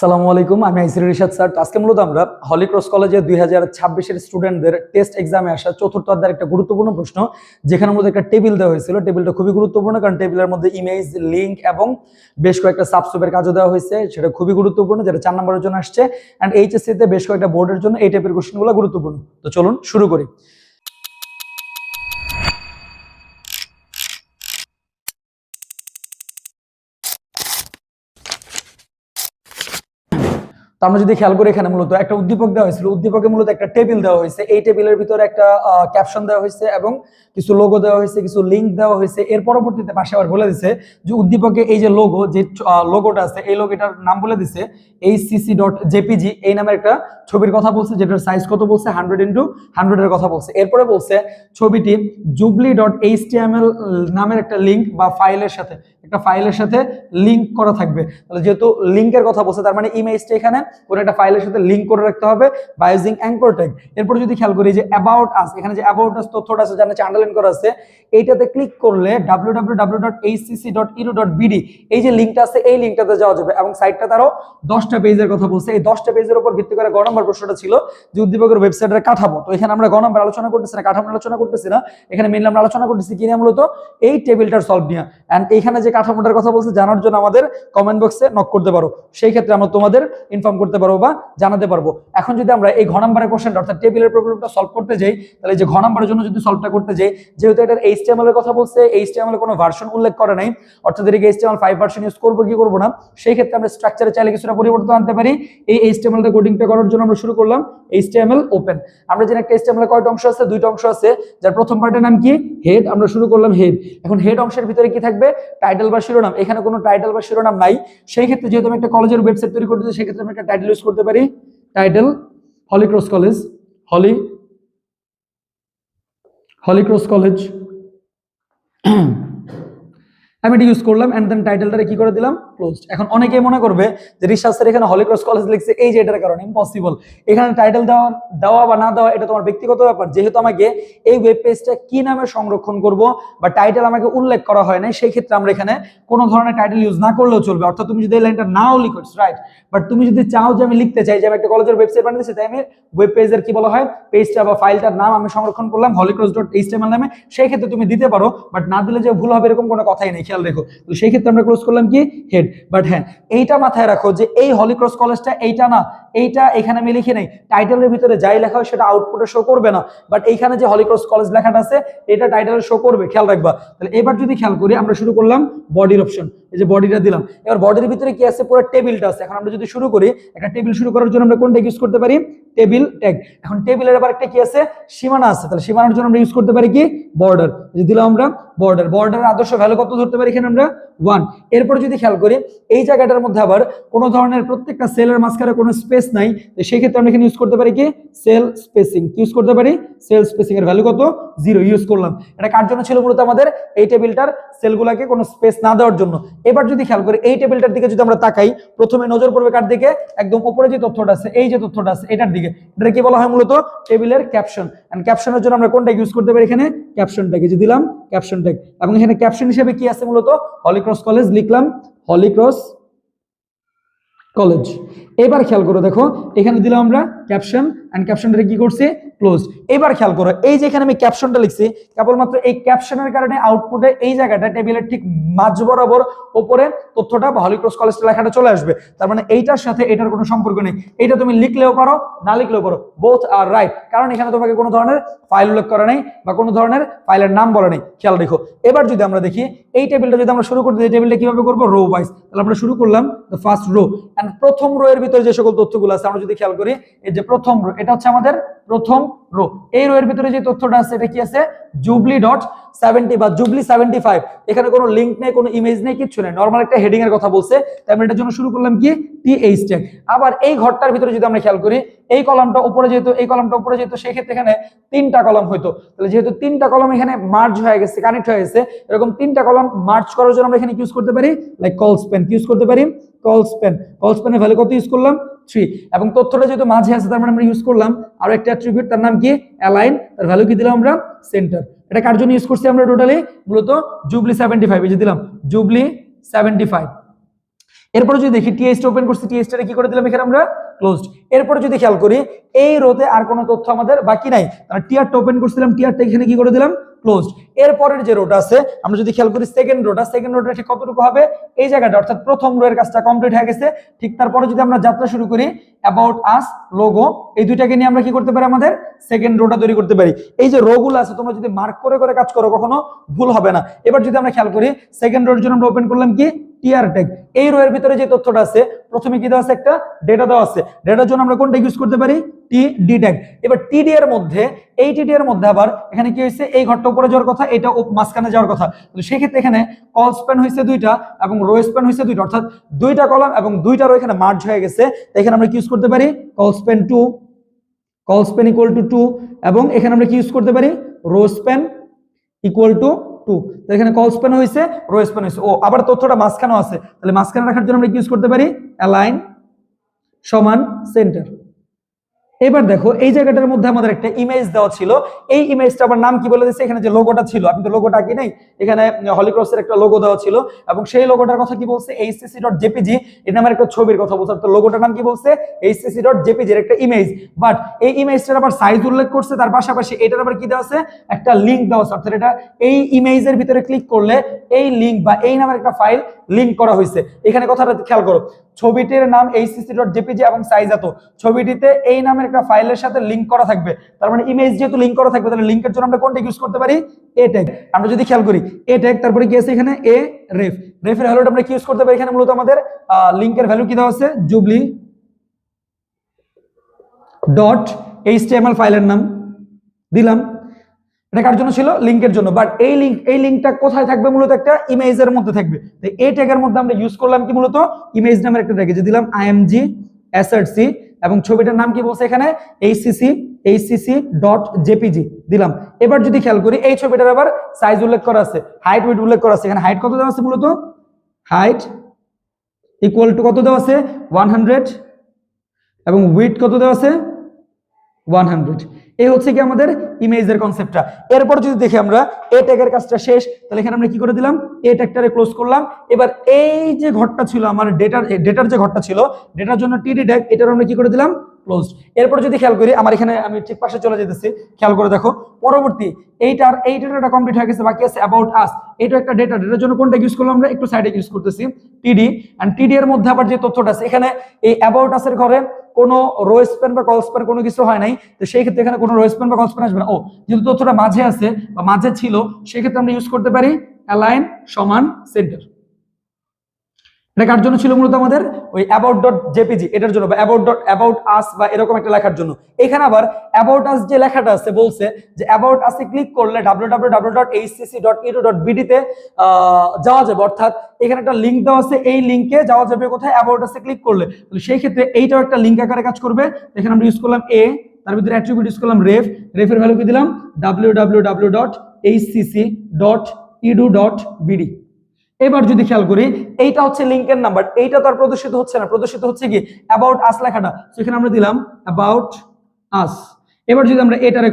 সালামু আলাইকুম, আমি আইসির রিশাদ স্যার। তো আজকে মূলত আমরা হলিক্রস কলেজে দুই হাজার ছাব্বিশের স্টুডেন্টদের টেস্ট এক্সামে আসা চতুর্থ অধ্যায়ের একটা গুরুত্বপূর্ণ প্রশ্ন, যেখানে মধ্যে একটা টেবিল দেওয়া হয়েছিল। টেবিলটা খুবই গুরুত্বপূর্ণ, কারণ টেবিলের মধ্যে ইমেজ লিঙ্ক এবং বেশ কয়েকটা সাবস্ক্রাইবের কাজও দেওয়া হয়েছে, সেটা খুবই গুরুত্বপূর্ণ, যেটা চার নম্বরের জন্য আসছে। অ্যান্ড এইচএসসিতে বেশ কয়েকটা বোর্ডের জন্য এই টাইপের কোশ্চেনগুলো গুরুত্বপূর্ণ। তো চলুন শুরু করি। তো আমরা যদি খেয়াল করি এখানে মূলত একটা উদ্দীপক দেওয়া হয়েছিল। উদ্দীপকে মূলত একটা টেবিল দেওয়া হয়েছে। এই টেবিলের ভিতরে একটা ক্যাপশন দেওয়া হয়েছে এবং কিছু লোগো দেওয়া হয়েছে, কিছু লিঙ্ক দেওয়া হয়েছে। এর পরবর্তীতে পাশে আবার বলে দিছে যে উদ্দীপকে এই যে লোগো যে লোগোটা আছে, এই লোগোটার নাম বলে দিছে এই সিসি ডট জেপিজি এই নামের একটা ছবির কথা বলছে, যেটার সাইজ কত বলছে? হান্ড্রেড ইন্টু হান্ড্রেডের কথা বলছে। এরপরে বলছে ছবিটি জুবলি ডট এইচটিএমএল নামের একটা লিঙ্ক বা ফাইলের সাথে, একটা ফাইলের সাথে লিঙ্ক করা থাকবে। তাহলে যেহেতু লিঙ্কের কথা বলছে, তার মানে ইমেজটা এখানে কোনো একটা ফাইলের সাথে লিঙ্ক করে রাখতে হবে বাই ইউজিং অ্যাঙ্কর ট্যাগ এরপর যদি খেয়াল করি যে অ্যাবাউট আস এখানে যে অ্যাবাউট আস তথ্যটা আছে, জানা আন্ডারলাইন করা আছে, এইটাতে ক্লিক করলে ডাব্লিউ এই যে লিঙ্কটা আছে, এই লিঙ্কটাতে যাওয়া যাবে এবং সাইটটা তারও দশটা পেজের কথা বলছে। এই দশটা পেজের উপর ভিত্তি করে গ নম্বর প্রশ্নটা ছিল যে উদ্দীপকের ওয়েবসাইটের কাঠামো। তো এখানে আমরা গ নম্বর আলোচনা করতেছি না, কাঠামো আলোচনা করতেছি না। এখানে মেনলি আমরা আলোচনা করতেছি কি নিয়ে মূলত? এই টেবিলটার সলভ নিয়ে। অ্যান্ড এখানে যে কাঠামোটার কথা বলছে, জানার জন্য আমাদের কমেন্ট বক্সে নক করতে পারো। সেই ক্ষেত্রে আমরা তোমাদের ইনফর্ম করতে পারব বা জানাতে পারব। এখন যদি আমরা এই ঘ নম্বরের কোশ্চেনটা অর্থাৎ টেবিলের প্রবলেমটা সলভ করতে যাই তাহলে যে ঘ নম্বরের জন্য যদি সলভটা করতে যাই যেহেতু এটার এইচটিএমএল এর কথা বলছে এইচটিএমএল এর কোনো ভার্সন উল্লেখ করে নাই অর্থাৎ এটাকে এইচটিএমএল ফাইভ ভার্সন ইউজ করব কি করব না সেই ক্ষেত্রে আমরা স্ট্রাকচারে চাইলে কিছুটা পরিবর্তন আনতে পারি। এই এইচটিএমএল টা কোডিংটা করার জন্য আমরা শুরু করলাম এইচটিএমএল ওপেন আমরা জানি একটা এইচটিএমএল এর কয়টা অংশ আছে? দুইটা অংশ আছে যার প্রথম পার্টের নাম কি? হেড আমরা শুরু করলাম হেড এখন হেড অংশের ভিতরে কি থাকবে? টাইটেল বা শিরোনাম। এখানে কোনো টাইটেল বা শিরোনাম নাই। সেই ক্ষেত্রে যেহেতু আমি একটা কলেজের ওয়েবসাইট তৈরি করতে চাই, সেক্ষেত্রে আমি একটা টাইটেল ইউজ করতে পারি। Title holy cross college holy holy cross college আমি এটা ইউজ করলাম এন্ড দেন টাইটেলটারে কি করে দিলাম? ক্লোজড এখন অনেকেই মনে করবে যে রিসার্চ স্যার এখানে হলিক্রস কলেজ লিখছে, এই যে এটার কারণে ইম্পসিবল এখানে টাইটেল দেওয়া দেওয়া বা না দেওয়া, এটা তোমার ব্যক্তিগত ব্যাপার। যেহেতু আমাকে এই ওয়েব পেজটা কি নামে সংরক্ষণ করব বা টাইটেল আমাকে উল্লেখ করা হয় নাই, সেই ক্ষেত্রে আমরা এখানে কোনো ধরনের টাইটেল ইউজ না করলেও চলবে। অর্থাৎ তুমি যদি এই লাইনটা নাও লিখো রাইট বাট তুমি যদি চাও যে আমি লিখতে চাই, যে আমি একটা কলেজের ওয়েবসাইট বানিয়েছি তাই আমি ওয়েব পেজের কি বলা হয় পেজটা বা ফাইলটার নাম আমি সংরক্ষণ করলাম হলিক্রস ডট এইচটিএমএল নামে। সেই ক্ষেত্রে তুমি দিতে পারো বাট না দিলে যে ভুল হবে এরকম কোনো কথাই নেই। খেয়াল রেখো। তো সেই ক্ষেত্রে আমরা ক্লোজ করলাম কি? হেড বাট হ্যাঁ এইটা মাথায় রাখো যে এই হলিক্রস কলেজটা এইটা না, এইটা এখানে আমি লিখে নেই। টাইটেলের ভিতরে যাই লেখা হয় সেটা আউটপুটে শো করবে না। বাট এইখানে যে হলিক্রস কলেজ লেখাটা আছে, এটা টাইটেলে শো করবে, খেয়াল রাখবা। তাহলে এবার যদি খেয়াল করি, আমরা শুরু করলাম বডির অপশন এই যে বডিটা দিলাম। এবার বডির ভিতরে কি আছে? পুরো টেবিলটা আছে। এখন আমরা যদি শুরু করি, একটা টেবিল শুরু করার জন্য আমরা কোনটা ইউজ করতে পারি? টেবিল ট্যাগ এখন টেবিলের আবার একটা কি আছে? সীমানা আছে। তাহলে সীমানার জন্য আমরা ইউজ করতে পারি কি? বর্ডার যে দিলাম আমরা বর্ডার বর্ডারের আদর্শ ভ্যালু কত ধরতে পারি এখানে আমরা ওয়ান এরপর যদি খেয়াল করি, এই জায়গাটার মধ্যে আবার কোনো ধরনের প্রত্যেকটা সেলের মাঝখানে কোনো স্পেস নাই, তো আমরা এখানে ইউজ করতে পারি কি? সেল স্পেসিং ইউজ করতে পারি? সেল স্পেসিং এর ভ্যালু কত? জিরো ইউজ করলাম। এটা কার জন্য ছিল মূলত আমাদের? এই টেবিলটার কোনো স্পেস না দেওয়ার জন্য। এবার যদি খেয়াল করি, এই টেবিলটার দিকে যদি আমরা তাকাই, প্রথমে নজর পড়বে কার দিকে? একদম উপরে যে তথ্যটা আছে, এই যে তথ্যটা আছে, এটার দিকে। এটা কি বলা হয় মূলত? টেবিলের ক্যাপশন ক্যাপশনের জন্য আমরা কোনটা ইউজ করতে পারি এখানে? ক্যাপশনটাকে যে দিলাম ক্যাপশন ট্যাগ এবং এখানে ক্যাপশন হিসেবে কি আছে মূলত হলিক্রস কলেজ লিখলাম হলিক্রস কলেজ। এবার খেয়াল করে দেখো এখানে দিলাম আমরা ক্যাপশন অ্যান্ড ক্যাপশনটা কি করছি? ক্লোজ এবার খেয়াল করো, এই যে এখানে আমি ক্যাপশনটা লিখছি, কেবলমাত্র এই ক্যাপশনের কারণে আউটপুটে এই জায়গাটা টেবিলের ঠিক মাঝ বরাবর ওপরে তথ্যটা বা হলিক্রস কলেজটা লেখাটা চলে আসবে। তার মানে এইটার সাথে এটার কোনো সম্পর্ক নেই। এটা তুমি লিখলেও পারো, না লিখলেও পারো বোথ আর রাইট কারণ এখানে তোমাকে কোনো ধরনের ফাইল উল্লেখ করা নেই বা কোনো ধরনের ফাইলের নাম বলা নেই। খেয়াল রেখো। এবার যদি আমরা দেখি, এই টেবিলটা যদি আমরা শুরু করতে এই টেবিলটা কীভাবে করব? রো ওয়াইজ তাহলে আমরা শুরু করলাম দ্য ফার্স্ট রো অ্যান্ড প্রথম রো এর ভিতরে যে সকল তথ্যগুলো আছে, আমরা যদি খেয়াল করি, এই যে প্রথম রো, এটা হচ্ছে আমাদের প্রথম রো। এই রো এর ভিতরে যে তথ্যটা আছে, এটা কি আছে? জুবলি ডট সেভেন্টি বা জুবলি সেভেন্টি ফাইভ। এখানে কোনো লিঙ্ক নেই, কোনো ইমেজ নেই, কিচ্ছু নেই। নর্মাল একটা হেডিং এর কথা বলছে। তাই আমরা এটার জন্য শুরু করলাম কি? টি এইচ ট্যাগ আবার এই ঘরটার ভিতরে যদি আমরা খেয়াল করি, এই কলামটা উপরে যেহেতু, এই কলামটা উপরে যেহেতু সেই ক্ষেত্রে এখানে তিনটা কলাম হইতো। তাহলে যেহেতু তিনটা কলাম এখানে মার্জ হয়ে গেছে কানেক্ট হয়ে গেছে, এরকম তিনটা কলাম মার্চ করার জন্য আমরা এখানে ইউজ করতে পারি লাইক কলস পেন ইউজ করতে পারি? কলস পেন কলস স্পেনের ভ্যালু কত ইউজ করলাম? থ্রি এবং তথ্যটা যেহেতু মাঝে আছে, তার মানে আমরা ইউজ করলাম। আরও একটা অ্যাট্রিবিউট তার নাম কি? অ্যালাইন তার ভ্যালু কি দিলাম আমরা? সেন্টার এটা কার জন্য ইউজ করছি আমরা টোটালি মূলত জুবলি সেভেন্টি ফাইভ দিলাম। জুবলি সেভেন্টি ফাইভ এরপরে যদি দেখি টিএসটা ওপেন করছি টিএসটা কি করে দিলাম এখানে আমরা? ক্লোজড এরপরে যদি খেয়াল করি, এই রোতে আর কোনো তথ্য আমাদের বাকি নাই। তাহলে টিয়ারটা ওপেন করছিলাম টিয়ারটা এখানে কি করে দিলাম? ক্লোজড এরপরের যে রোটা আছে, আমরা যদি খেয়াল করি সেকেন্ড রোটা সেকেন্ড রোটা ঠিক কতটুকু হবে? এই জায়গাটা, অর্থাৎ প্রথম রোয়ের কাজটা কমপ্লিট হয়ে গেছে। ঠিক তারপরে যদি আমরা যাত্রা শুরু করি অ্যাবাউট আস লোগো এই দুইটাকে নিয়ে আমরা কি করতে পারি আমাদের? সেকেন্ড রোটা তৈরি করতে পারি। এই যে রো গুলো আছে, তোমরা যদি মার্ক করে করে কাজ করো, কখনো ভুল হবে না। এবার যদি আমরা খেয়াল করি সেকেন্ড রোর জন্য আমরা ওপেন করলাম কি? টিআর ট্যাগ এই রো এর ভিতরে যে তথ্যটা আছে, প্রথমে কি দেওয়া আছে একটা? ডেটা দেওয়া আছে। ডেটার জন্য আমরা কোনটা ইউজ করতে পারি? টি ডি ট্যাগ এবার টিডি এর মধ্যে, এই টিডি এর মধ্যে আবার এখানে কি হয়েছে? এই ঘরটা উপরে যাওয়ার কথা, এটা মাঝখানে যাওয়ার কথা। তো সেক্ষেত্রে এখানে কল স্প্যান হয়েছে দুইটা এবং রো স্প্যান হয়েছে দুইটা। অর্থাৎ দুইটা কলাম এবং দুইটা রো এখানে মার্জ হয়ে গেছে। এখানে আমরা কি ইউজ করতে পারি? Col span to col span equal to two এবং এখানে আমরা কি ইউজ করতে পারি? Row span equal to two এখানে কল স্প্যান হয়েছে রো স্প্যান হয়েছে ও, আবার তথ্যটা মাঝখানেও আছে। তাহলে মাঝখানে রাখার জন্য আমরা কি ইউজ করতে পারি? অ্যালাইন সমান সেন্টার এবার দেখো, এই জায়গাটার মধ্যে আমাদের একটা ইমেজ দেওয়া ছিল। এই ইমেজটা আবার নাম কি বলে দিচ্ছে এখানে যে লোগোটা ছিল, আপনি তো লোগোটা কি নেই? এখানে হলিক্রসের একটা লোগো দেওয়া ছিল। এবং সেই লোগোটার কথা কি বলছে? এইচসিসি ডট জেপিজি এর নামের একটা ছবির কথা বলছে। তো লোগোটার নাম কি বলছে? এইচসিসি ডট জেপিজি এর একটা ইমেজ বাট এই ইমেজটার আবার সাইজ উল্লেখ করছে, তার পাশাপাশি এটার আবার কি দেওয়া আছে? একটা লিঙ্ক দেওয়া আছে। অর্থাৎ এটা এই ইমেজের ভিতরে ক্লিক করলে এই লিঙ্ক বা এই নামের একটা ফাইল লিঙ্ক করা হয়েছে। এখানে কথাটা খেয়াল করো। ছবিটির নাম এইচসিসি ডট জেপিজি এবং সাইজ এত। ছবিটিতে এই নামের একটা ফাইলের সাথে লিঙ্ক করা থাকবে। তার মানে ইমেজ যেহেতু লিঙ্ক করা থাকবে, তাহলে লিঙ্কের জন্য আমরা কোনটা ইউজ করতে পারি? এ ট্যাগ আমরা যদি খেয়াল করি এ ট্যাগ তারপরে কি আছে এখানে? এ রেফ রেফের ভ্যালুটা আমরা কি ইউজ করতে পারি এখানে মূলত আমাদের? লিঙ্কের ভ্যালু কি দেওয়া আছে? জুবলি ডট এইচটিএমএল ফাইলের নাম। দিলাম। এটা কার জন্য ছিল? লিঙ্কের জন্য। বাট এই লিঙ্ক এই লিঙ্কটা কোথায় থাকবে? মূলত একটা ইমেজের মধ্যে থাকবে। এই ট্যাগের মধ্যে আমরা ইউজ করলাম কি মূলত? ইমেজ নামের একটা ট্যাগ যে দিলাম আইএমজি এসআরসি এবং ছবিটার নাম কি বলছে এখানে? এইচসিসি এইচসিসি ডট জেপিজি দিলাম। এবার যদি খেয়াল করি, এই ছবিটার আবার সাইজ উল্লেখ করা আছে। হাইট উইড উল্লেখ করা আছে। এখানে হাইট কত দেওয়া আছে মূলত? হাইট ইকুয়াল টু কত দেওয়া আছে? ওয়ান হান্ড্রেড এবং উইথ কত দেওয়া আছে? One hundred. এই হচ্ছে কি আমাদের ইমেজের কনসেপ্টটা। এরপর যদি দেখি আমরা, এ ট্যাগের কাজটা শেষ, তাহলে এখানে আমরা কি করে দিলাম? এ ট্যাগটারে ক্লোজ করলাম। এবার এই যে ঘরটা ছিল আমার ডেটার ডেটার যে ঘরটা ছিল ডেটার জন্য টিডি ট্যাগ এটার আমরা কি করে দিলাম? ক্লোজড এরপর যদি খেয়াল করি, আমার এখানে আমি ঠিক পাশে চলে যেতেছি, খেয়াল করে দেখো, পরবর্তী এইটার, এই ডেটাটা কমপ্লিট হয়ে গেছে, বাকি আছে অ্যাবাউট আস এটা একটা ডেটা ডেটার জন্য কোনটা ইউজ করলাম আমরা? একটু সাইডে ইউজ করতেছি টিডি অ্যান্ড টিডি এর মধ্যে আবার যে তথ্যটা আছে, এখানে এই অ্যাবাউট আসের ঘরে কোনো রো স্প্যান বা কল স্প্যান কোনো কিছু হয় নাই, তো সেই ক্ষেত্রে এখানে কোনো রো স্প্যান বা কল স্প্যান আসবে না। ও, যেহেতু তথ্যটা মাঝে আছে বা মাঝে ছিল, সেই ক্ষেত্রে আমরা ইউজ করতে পারি অ্যালাইন সমান সেন্টার এটা কার জন্য ছিল মূলত আমাদের? ওই অ্যাবাউট ডট জেপিজি এটার জন্য, বা অ্যাবাউট ডট অ্যাবাউট আস বা এরকম একটা লেখার জন্য। এখানে আবার অ্যাবাউট আস যে লেখাটা আছে বলছে যে অ্যাবাউট আসে ক্লিক করলে W W W dot HCC dot edu dot বিডিতে যাওয়া যাবে। অর্থাৎ এখানে একটা লিঙ্ক দেওয়া আছে, এই লিঙ্কে যাওয়া যাবে কোথায়? অ্যাবাউট আসে ক্লিক করলে। তাহলে সেই ক্ষেত্রে এইটাও একটা লিঙ্ক আকারে কাজ করবে। এখানে আমরা ইউজ করলাম এ তার ভিতরে অ্যাট্রিবিউট ইউজ করলাম রেফ রেফের ভ্যালু কি দিলাম? W W W dot HCC dot edu dot BD এবার যদি খেয়াল করি, এইটা হচ্ছে লিঙ্কের নাম্বার, এইটা তো আর প্রদর্শিত হচ্ছে না। প্রদর্শিত হচ্ছে কি? অ্যাবাউট আস লেখাটা। সেখানে আমরা দিলাম অ্যাবাউট আস এবার যদি আমরা এটারে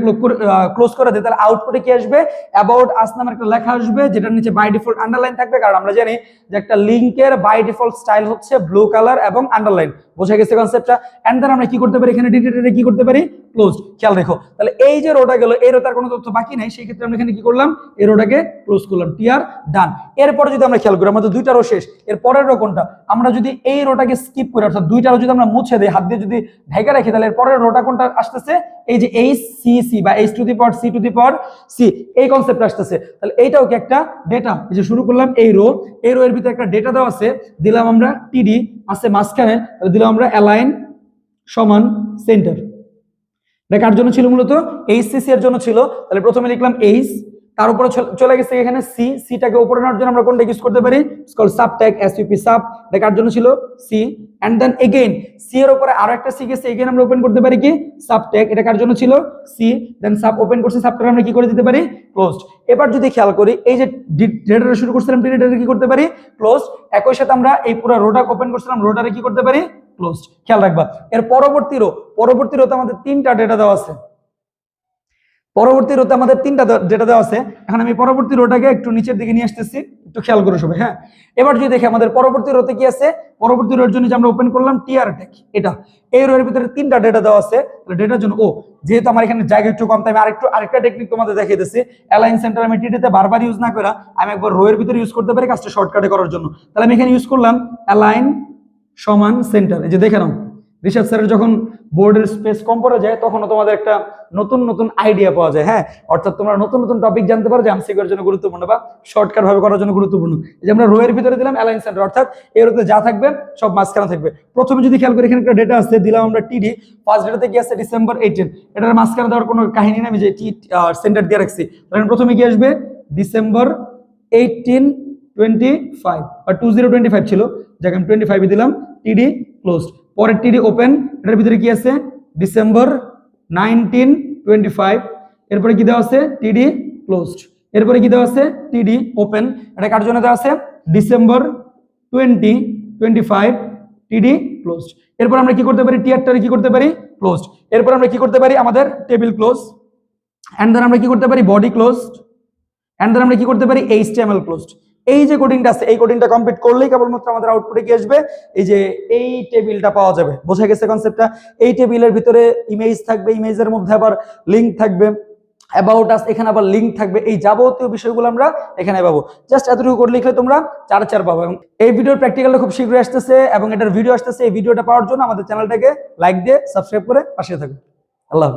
ক্লোজ করে দিই, তাহলে আউটপুটে কি আসবে? অ্যাবাউট আস নামের একটা লেখা আসবে, যেটার নিচে বাই ডিফল্ট আন্ডারলাইন থাকবে। কারণ আমরা জানি যে একটা লিঙ্কের বাই ডিফল্ট স্টাইল হচ্ছে ব্লু কালার এবং আন্ডারলাইন বোঝা গেছে কনসেপ্টটা এন্ড দেন আমরা কি করতে পারি? এখানে ডিটেটে কি করতে পারি? ক্লোজ খেয়াল রেখো। তাহলে এই যে রোটা গেল, এই রোটার কোনো তথ্য বাকি নাই সেই ক্ষেত্রে আমরা এখানে কি করলাম? এই রোটাকে ক্লোজ করলাম টিআর ডান এরপরে যদি আমরা খেয়াল করি, আমাদের দুইটা রো শেষ, এর পরের রো কোনটা? আমরা যদি এই রোটাকে স্কিপ করি, অর্থাৎ দুইটা রো যদি আমরা মুছে দিই, হাত দিয়ে যদি ঢেকে রাখি, তাহলে এর পরের রোটা কোনটা আসতেছে? এই যে এইচ সি সি বা H two the power C two the power C এই কনসেপ্ট আসতেছে। তাহলে এইটাও কি একটা ডেটা এই যে শুরু করলাম এই রো এই রো এর ভিতরে একটা ডেটা দেওয়া আছে, দিলাম আমরা টিডি আছে মাঝখানে, তাহলে দিলাম আমরা অ্যালাইন সমান সেন্টার এটা কার জন্য ছিল মূলত? এইচসিসি এর জন্য ছিল। তাহলে প্রথমে লিখলাম এইচ তার উপরে চল- গেছে এখানে সি সিটাকে উপরে নেওয়ার জন্য আমরা কোনটা ইউজ করতে পারি? Call sub tag SEP sub এটা কার জন্য ছিল? C and then again C এর উপরে আরও একটা সি গেছে এগেইন আমরা ওপেন করতে পারি কি? সাব ট্যাগ এটা কার জন্য ছিল? সি দেন সাব ওপেন করছি সাবটা আমরা কি করে দিতে পারি? ক্লোজড এবার যদি খেয়াল করি, এই যে ডেটাটা শুরু করছিলাম ডেটাটা কি করতে পারি? ক্লোজ একই সাথে আমরা এই পুরো রোটা ওপেন করছিলাম রোটারে কি করতে পারি? ক্লোজড খেয়াল রাখবা, এর পরবর্তী রো পরবর্তী রোতে আমাদের তিনটা ডেটা দেওয়া আছে। পরবর্তী রোতে আমাদের তিনটা ডেটা দেওয়া আছে। এখন আমি পরবর্তী রোটাকে একটু নিচের দিকে নিয়ে আসতেছি, একটু খেয়াল করে সবাই হ্যাঁ? এবার যদি দেখি আমাদের পরবর্তী রোতে কি আছে, পরবর্তী রোর জন্য যে আমরা ওপেন করলাম টিআর টেক এটা। এই রোয়ের ভিতরে তিনটা ডেটা দেওয়া আছে ডেটার জন্য, ও, যেহেতু আমার এখানে জায়গা একটু কম, তাই আমি আরেকটু, আরেকটা টেকনিক তোমাদের দেখিয়ে দিচ্ছি। অ্যালাইন সেন্টার আমি টিটিতে বারবার ইউজ না করে, আমি একবার রোয়ের ভিতরে ইউজ করতে পারি কাজটা শর্টকাটে করার জন্য। তাহলে আমি এখানে ইউজ করলাম অ্যালাইন সমান সেন্টার এই যে দেখে নাও, ঋষভ স্যারের যখন বোর্ডের স্পেস কম পড়ে যায়, তখনও তোমাদের একটা নতুন নতুন আইডিয়া পাওয়া যায় হ্যাঁ? অর্থাৎ তোমরা নতুন নতুন টপিক জানতে পারো যে এমসিকিউর জন্য গুরুত্বপূর্ণ বা শর্টকাট ভাবে করার জন্য গুরুত্বপূর্ণ। যে আমরা রোয়ের ভিতরে দিলাম অ্যালাইন সেন্টার অর্থাৎ এর ভিতরে যা থাকবে সব মাঝখানে থাকবে। প্রথমে যদি খেয়াল করি, এখানে একটা ডেটা আছে দিলাম আমরা টিডি ফার্স্ট ডেটাতে কি আছে ডিসেম্বর এইটিন এটার মাঝখানে দেওয়ার কোনো কাহিনী না আমি যে টি সেন্টার দিয়ে রাখছি। প্রথমে কি আসবে? ডিসেম্বর এইটিন টোয়েন্টি ফাইভ বা টু জিরো টোয়েন্টি ফাইভ ছিল, যাকে আমি টোয়েন্টি ফাইভে দিলাম টিডি ক্লোজড পরের টিডি ওপেন এটার ভিতরে কি আছে? ডিসেম্বর নাইনটিন টোয়েন্টি ফাইভ এরপরে কি দেওয়া আছে? টিডি ক্লোজড এরপরে কি দেওয়া আছে? টিডি ওপেন এটা কার জন্য দেওয়া আছে? December twenty twenty five TD closed এরপর আমরা কি করতে পারি? টিয়ারটারে কি করতে পারি? ক্লোজড এরপর আমরা কি করতে পারি? আমাদের টেবিল ক্লোজ অ্যান্ড দেন আমরা কি করতে পারি? বডি ক্লোজড অ্যান্ড দেন আমরা কি করতে পারি? এইচ এইচটিএমএল ক্লোজড এই যে কোডিংটা আছে, এই কোডিংটা কমপ্লিট করলেই কেবলমাত্র আমাদের আউটপুটে কি আসবে? এই যে এই টেবিলটা পাওয়া যাবে। বোঝা গেছে কনসেপ্টটা এই টেবিলের ভিতরে ইমেজ থাকবে ইমেজের মধ্যে আবার লিঙ্ক থাকবে। অ্যাবাউট আস এখানে আবার লিঙ্ক থাকবে। এই যাবতীয় বিষয়গুলো আমরা এখানে পাবো। জাস্ট এতটুকু করে লিখলে তোমরা চার চার পাবো। এবং এই ভিডিওর প্র্যাকটিক্যালটা খুব শীঘ্রই আসতেছে এবং এটার ভিডিও আসতেছে, এই ভিডিওটা পাওয়ার জন্য আমাদের চ্যানেলটাকে লাইক দিয়ে সাবস্ক্রাইব করে পাশে থাকবে আল্লাহ।